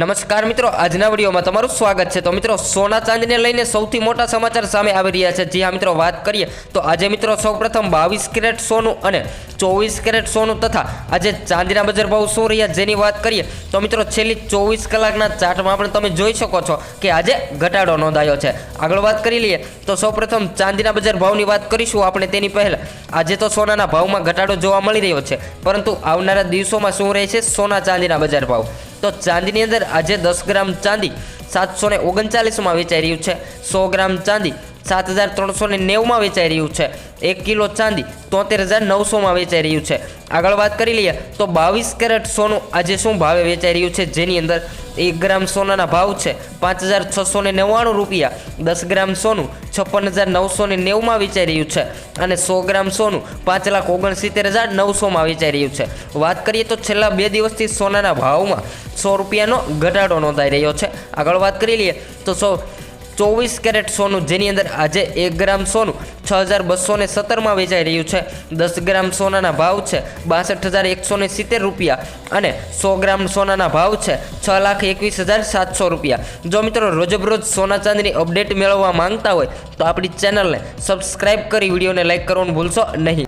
નમસ્કાર મિત્રો, આજના વિડીયોમાં તમારું સ્વાગત છે. તો મિત્રો, સોના ચાંદીને લઈને સૌથી મોટા સમાચાર સામે આવી રહ્યા છે. જી હા, મિત્રો, વાત કરીએ તો આજે મિત્રો સૌપ્રથમ બાવીસ કેરેટ સોનું અને ચોવીસ કેરેટ સોનું તથા આજે ચાંદીના બજાર ભાવ શું રહ્યા જેની વાત કરીએ તો મિત્રો, છેલ્લી ચોવીસ કલાકના ચાર્ટમાં પણ તમે જોઈ શકો છો કે આજે ઘટાડો નોંધાયો છે. આગળ વાત કરી લઈએ તો સૌપ્રથમ ચાંદીના બજાર ભાવની વાત કરીશું આપણે તેની પહેલાં. આજે તો સોનાના ભાવમાં ઘટાડો જોવા મળી રહ્યો છે, પરંતુ આવનારા દિવસોમાં શું રહે છે સોના ચાંદીના બજાર ભાવ. તો ચાંદીની અંદર આજે દસ ગ્રામ ચાંદી સાતસો ને ઓગણચાલીસમાં વેચાઈ રહ્યું છે. સો ગ્રામ ચાંદી સાત હજાર ત્રણસો ને નેવુંમાં વેચાઈ રહ્યું છે. એક કિલો ચાંદી તોતેર હજાર નવસોમાં વેચાઈ રહ્યું છે. આગળ વાત કરી લઈએ તો બાવીસ કેરેટ સોનું આજે શું ભાવે વેચાઈ રહ્યું છે? જેની અંદર એક ગ્રામ સોનાના ભાવ છે. પાંચ હજાર છસો ને નવ્વાણું રૂપિયા. દસ ગ્રામ સોનું છપ્પન હજાર નવસો ને નેવુંમાં વેચાઈ રહ્યું છે. અને સો ગ્રામ સોનું પાંચ લાખ ઓગણસિત્તેર હજાર નવસોમાં વેચાઈ રહ્યું છે. વાત કરીએ તો છેલ્લા બે દિવસથી સોનાના ભાવમાં સો રૂપિયાનો ઘટાડો નોંધાઈ રહ્યો છે. આગળ વાત કરી લઈએ તો સો ચોવીસ કેરેટ સોનું, જેની અંદર આજે એક ગ્રામ સોનું છ હજાર બસો ને સત્તરમાં વેચાઈ રહ્યું છે. દસ ગ્રામ સોનાના ભાવ છે બાસઠ હજાર એકસો ને સિત્તેર રૂપિયા અને સો ગ્રામ સોનાના ભાવ છે છ લાખ એકવીસ હજાર સાતસો રૂપિયા. જો મિત્રો રોજબરોજ સોના ચાંદીની અપડેટ મેળવવા માંગતા હોય તો આપણી ચેનલને સબસ્ક્રાઈબ કરી, વિડીયોને લાઇક કરવાનું ભૂલશો નહીં.